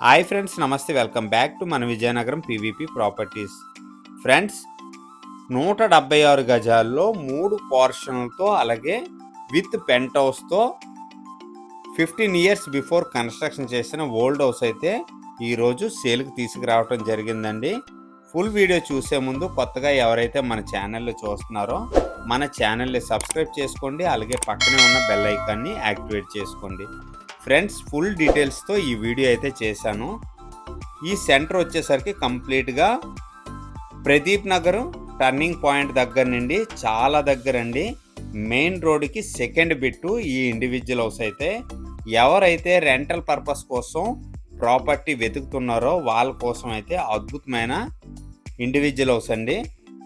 Hi friends నమస్తే welcome back to మన Vizianagaram PVP properties. Friends నూట డెబ్బై ఆరు గజాల్లో మూడు పోర్షన్లతో అలాగే విత్ పెంట్ హౌస్తో ఫిఫ్టీన్ ఇయర్స్ బిఫోర్ కన్స్ట్రక్షన్ చేసిన ఓల్డ్ హౌస్ అయితే ఈరోజు సేల్కి తీసుకురావటం జరిగిందండి. ఫుల్ వీడియో చూసే ముందు కొత్తగా ఎవరైతే మన ఛానల్ని చూస్తున్నారో మన ఛానల్ని సబ్స్క్రైబ్ చేసుకోండి అలాగే పక్కనే ఉన్న బెల్ ఐకాన్ని యాక్టివేట్ చేసుకోండి. ఫ్రెండ్స్ ఫుల్ డీటెయిల్స్తో ఈ వీడియో అయితే చేశాను. ఈ సెంటర్ వచ్చేసరికి కంప్లీట్గా ప్రదీప్ నగర్ టర్నింగ్ పాయింట్ దగ్గర నుండి చాలా దగ్గర అండి మెయిన్ రోడ్కి సెకండ్ బిట్టు ఈ ఇండివిజువల్ హౌస్ అయితే. ఎవరైతే రెంటల్ పర్పస్ కోసం ప్రాపర్టీ వెతుకుతున్నారో వాళ్ళ కోసం అయితే అద్భుతమైన ఇండివిజువల్ హౌస్ అండి.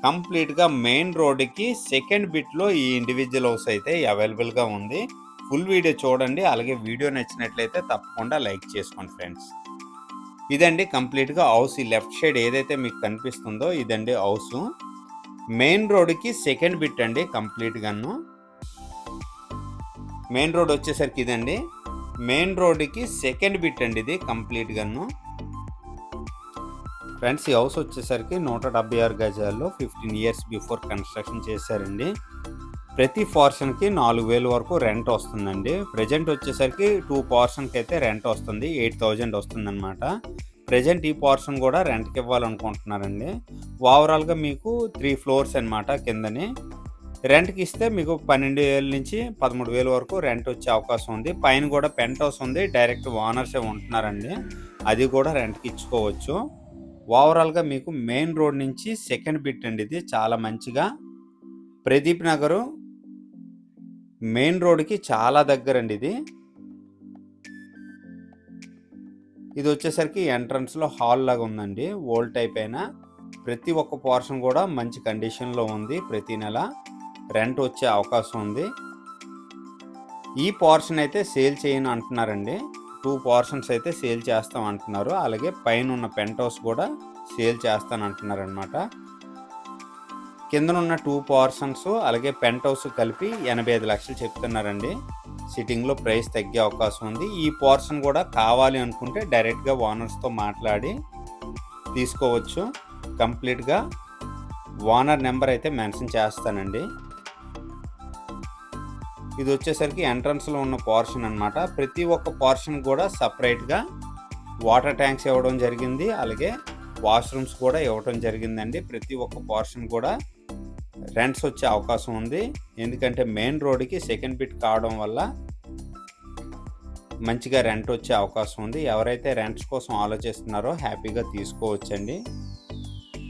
కంప్లీట్గా మెయిన్ రోడ్కి సెకండ్ బిట్లో ఈ ఇండివిజువల్ హౌస్ అయితే అవైలబుల్గా ఉంది. ఫుల్ వీడియో చూడండి. అలాగే వీడియో నచ్చినట్లయితే తప్పకుండా లైక్ చేసుకోండి ఫ్రెండ్స్. ఇదండి కంప్లీట్గా హౌస్. ఈ లెఫ్ట్ సైడ్ ఏదైతే మీకు కనిపిస్తుందో ఇదండి హౌస్. మెయిన్ రోడ్కి సెకండ్ బిట్ అండి కంప్లీట్గాను. మెయిన్ రోడ్ వచ్చేసరికి ఇదండి. మెయిన్ రోడ్కి సెకండ్ బిట్ అండి ఇది కంప్లీట్గాను. ఫ్రెండ్స్ ఈ హౌస్ వచ్చేసరికి నూట డెబ్బై ఆరు గజాల్లో ఫిఫ్టీన్ ఇయర్స్ బిఫోర్ కన్స్ట్రక్షన్ చేశారండి. ప్రతి పోర్షన్కి నాలుగు వేలు వరకు రెంట్ వస్తుందండి. ప్రజెంట్ వచ్చేసరికి టూ పోర్షన్కి అయితే రెంట్ వస్తుంది. ఎయిట్ థౌజండ్ వస్తుందన్నమాట. ప్రజెంట్ ఈ పోర్షన్ కూడా రెంట్కి ఇవ్వాలనుకుంటున్నారండి. ఓవరాల్గా మీకు త్రీ ఫ్లోర్స్ అనమాట కిందని. రెంట్కి ఇస్తే మీకు పన్నెండు వేల నుంచి పదమూడు వేల వరకు రెంట్ వచ్చే అవకాశం ఉంది. పైన కూడా పెంట్ హౌస్ ఉంది డైరెక్ట్ ఓనర్సే ఉంటున్నారండి. అది కూడా రెంట్కి ఇచ్చుకోవచ్చు. ఓవరాల్గా మీకు మెయిన్ రోడ్ నుంచి సెకండ్ బిట్ అండి ఇది. చాలా మంచిగా. ప్రదీప్ నగరు మెయిన్ రోడ్కి చాలా దగ్గర అండి ఇది. ఇది వచ్చేసరికి ఎంట్రన్స్లో హాల్ లాగా ఉందండి. ఓల్డ్ టైప్ అయినా. ప్రతి ఒక్క పోర్షన్ కూడా మంచి కండిషన్లో ఉంది ప్రతి నెల. రెంట్ వచ్చే అవకాశం ఉంది. ఈ పోర్షన్ అయితే సేల్ చేయను అంటున్నారండి. టూ పోర్షన్స్ అయితే సేల్ చేస్తాం అంటున్నారు. అలాగే పైన ఉన్న పెంట్ హౌస్ కూడా సేల్ చేస్తాను అంటున్నారు అనమాట కిందనున్న టూ పోర్షన్స్ అలాగే పెంట్ హౌస్ కలిపి ఎనభై ఐదు లక్షలు చెప్తున్నారండి. సిట్టింగ్లో ప్రైస్ తగ్గే అవకాశం ఉంది. ఈ పోర్షన్ కూడా కావాలి అనుకుంటే డైరెక్ట్గా ఓనర్స్తో మాట్లాడి తీసుకోవచ్చు. కంప్లీట్గా ఓనర్ నెంబర్ అయితే మెన్షన్ చేస్తానండి. ఇది వచ్చేసరికి ఎంట్రన్స్లో ఉన్న పోర్షన్ అనమాట ప్రతి ఒక్క పోర్షన్ కూడా సపరేట్గా వాటర్ ట్యాంక్స్ ఇవ్వడం జరిగింది. అలాగే వాష్రూమ్స్ కూడా ఇవ్వడం జరిగిందండి. ప్రతి ఒక్క పోర్షన్ కూడా రెంట్స్ వచ్చే అవకాశం ఉంది. ఎందుకంటే మెయిన్ రోడ్కి సెకండ్ బిట్ కావడం వల్ల మంచిగా రెంట్ వచ్చే అవకాశం ఉంది. ఎవరైతే రెంట్స్ కోసం ఆలోచిస్తున్నారో హ్యాపీగా తీసుకోవచ్చండి.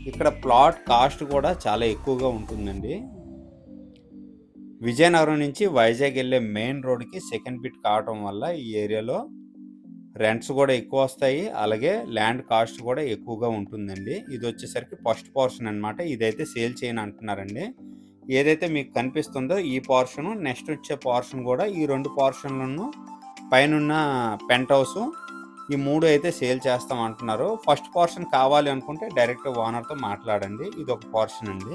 ఇక్కడ ప్లాట్ కాస్ట్ కూడా చాలా ఎక్కువగా ఉంటుందండి. విజయనగరం నుంచి వైజాగ్ వెళ్ళే మెయిన్ రోడ్కి సెకండ్ బిట్ కావడం వల్ల ఈ ఏరియాలో రెంట్స్ కూడా ఎక్కువ వస్తాయి అలాగే ల్యాండ్ కాస్ట్ కూడా ఎక్కువగా ఉంటుందండి. ఇది వచ్చేసరికి ఫస్ట్ పోర్షన్ అనమాట ఇదైతే సేల్ చేయను అంటున్నారండి. ఏదైతే మీకు కనిపిస్తుందో ఈ పోర్షన్ నెక్స్ట్ వచ్చే పోర్షన్ కూడా ఈ రెండు పోర్షన్లను పైన పెంట్ హౌస్ ఈ మూడు అయితే సేల్ చేస్తాం అంటున్నారు. ఫస్ట్ పోర్షన్ కావాలి అనుకుంటే డైరెక్ట్ ఓనర్తో మాట్లాడండి. ఇది ఒక పోర్షన్ అండి.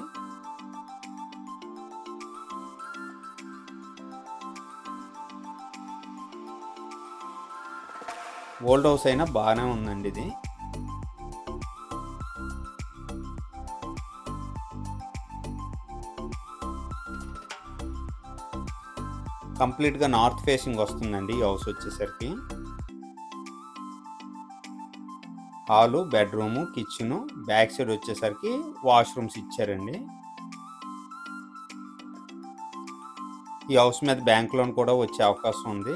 ఓల్డ్ హౌస్ అయినా బాగానే ఉందండి ఇది. కంప్లీట్గా నార్త్ ఫేసింగ్ వస్తుందండి ఈ హౌస్ వచ్చేసరికి. Hall bedroom kitchen back side వచ్చేసరికి వాష్రూమ్స్ ఇచ్చారండి. ఈ హౌస్ మీద బ్యాంక్ లోన్ కూడా వచ్చే అవకాశం ఉంది.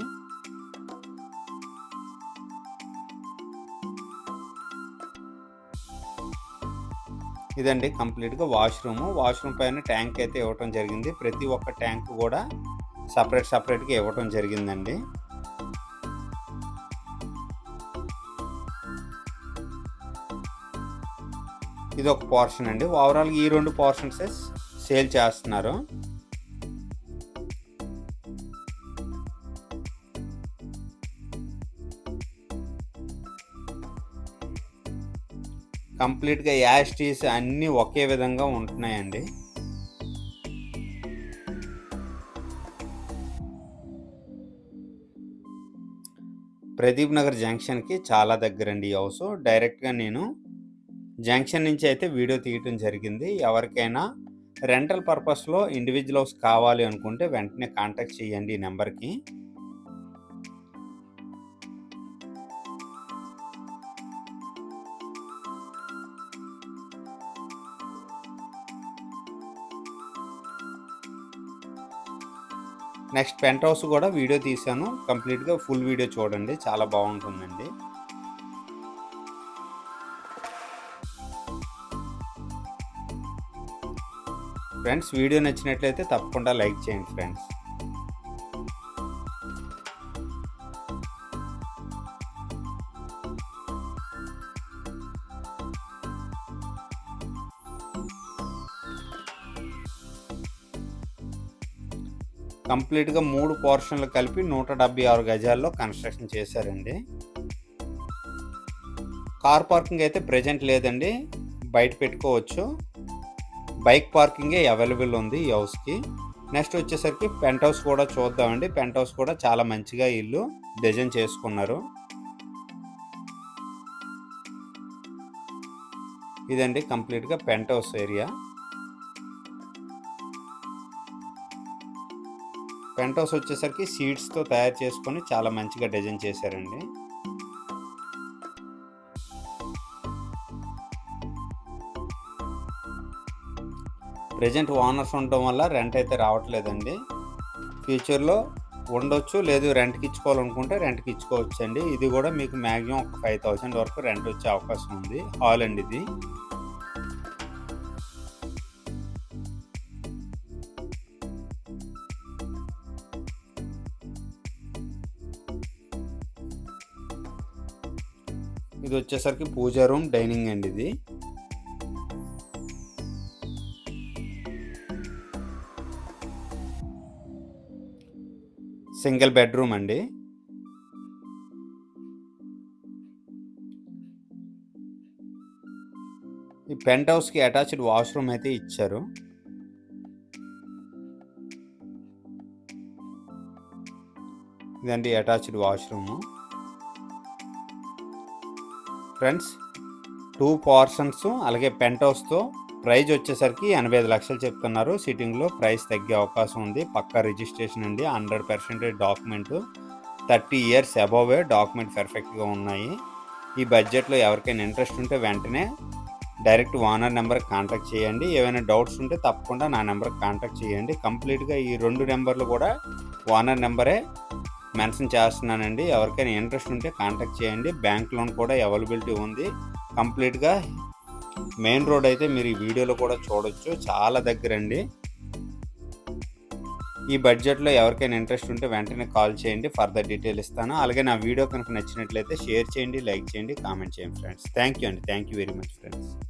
ఇదండి కంప్లీట్గా వాష్రూమ్. వాష్రూమ్ పైన ట్యాంక్ అయితే ఇవ్వటం జరిగింది. ప్రతి ఒక్క ట్యాంక్ కూడా సపరేట్ సపరేట్గా ఇవ్వటం జరిగిందండి. ఇది ఒక పోర్షన్ అండి. ఓవరాల్గా ఈ రెండు పోర్షన్స్ సేల్ చేస్తున్నారు. కంప్లీట్గా యాస్టీస్ అన్నీ ఒకే విధంగా ఉంటున్నాయండి ప్రదీప్ నగర్ జంక్షన్‌కి చాలా దగ్గరండి ఈ హౌసు. డైరెక్ట్‌గా నేను జంక్షన్ నుంచి అయితే వీడియో తీయటం జరిగింది. ఎవరికైనా రెంటల్ పర్పస్‌లో ఇండివిజువల్ హౌస్ కావాలి అనుకుంటే వెంటనే కాంటాక్ట్ చేయండి ఈ నెంబర్కి నెక్స్ట్ పెంట్ హౌస్ కూడా వీడియో తీశాను. కంప్లీట్‌గా ఫుల్ వీడియో చూడండి. చాలా బాగుంటుందండి. ఫ్రెండ్స్ వీడియో నచ్చినట్లయితే తప్పకుండా లైక్ చేయండి ఫ్రెండ్స్. కంప్లీట్‌గా మూడు పోర్షన్‌లు కలిపి 176 గజాల్లో కన్‌స్ట్రక్షన్ చేశారండి. కార్ పార్కింగ్ అయితే ప్రెజెంట్ లేదండి. బయట పెట్టుకోవచ్చు. బైక్ పార్కింగే అవైలబుల్ ఉంది ఈ హౌస్‌కి. నెక్స్ట్ వచ్చేసరికి పెంట్ హౌస్ కూడా చూద్దామండి. పెంట్ హౌస్ కూడా చాలా మంచిగా ఇల్లు డిజైన్ చేసుకున్నారు. ఇదండి కంప్లీట్‌గా pent house area. Pent house వచ్చేసరికి సీట్స్‌తో తయారు చేసుకొని చాలా మంచిగా డిజైన్ చేశారండి. ప్రెజెంట్ ఓనర్స్ ఉండటం వల్ల రెంట్ అయితే రావట్లేదండి. ఫ్యూచర్‌లో ఉండొచ్చు. లేదు రెంట్‌కి ఇచ్చుకోవాలనుకుంటే రెంట్‌కి ఇచ్చుకోవచ్చండి. ఇది కూడా మీకు మాక్సిమం ఒక 5000 వరకు రెంట్ వచ్చే అవకాశం ఉంది. హాల్ అండి ఇది. ఇది వచ్చేసరికి పూజా రూమ్, డైనింగ్ అండి ఇది. సింగిల్ బెడ్‌రూమ్ అండి. ఈ పెంట్ హౌస్‌కి అటాచ్డ్ వాష్‌రూమ్ అయితే ఇచ్చారు. ఇదండి attached washroom. Friends two portions అలాగే పెంట్ హౌస్‌తో ప్రైజ్ వచ్చేసరికి 85 లక్షలు చెప్తున్నారు. సిట్టింగ్‌లో ప్రైస్ తగ్గే అవకాశం ఉంది. పక్కా రిజిస్ట్రేషన్ అండి. 100% డాక్యుమెంట్ 30 ఇయర్స్ అబోవే డాక్యుమెంట్ పర్ఫెక్ట్‌గా ఉన్నాయి. ఈ బడ్జెట్‌లో ఎవరికైనా ఇంట్రెస్ట్ ఉంటే వెంటనే డైరెక్ట్ ఓనర్ నెంబర్‌కి కాంటాక్ట్ చేయండి. ఏమైనా డౌట్స్ ఉంటే తప్పకుండా నా నెంబర్‌కి కాంటాక్ట్ చేయండి. కంప్లీట్‌గా ఈ రెండు నెంబర్‌లు కూడా ఓనర్ నెంబరే మెన్షన్ చేస్తున్నానండి. ఎవరికైనా ఇంట్రెస్ట్ ఉంటే కాంటాక్ట్ చేయండి. బ్యాంక్ లోన్ కూడా అవైలబిలిటీ ఉంది. కంప్లీట్‌గా మెయిన్ రోడ్ అయితే మీరు ఈ వీడియోలో కూడా చూడొచ్చు. చాలా దగ్గరండి. ఈ బడ్జెట్‌లో ఎవరికైనా ఇంట్రెస్ట్ ఉంటే వెంటనే కాల్ చేయండి. ఫర్దర్ డీటెయిల్ ఇస్తాను. అలాగే నా వీడియో కనుక నచ్చినట్లయితే షేర్ చేయండి, లైక్ చేయండి, కామెంట్ చేయండి ఫ్రెండ్స్. థ్యాంక్ యూ అండి. Thank you very much friends.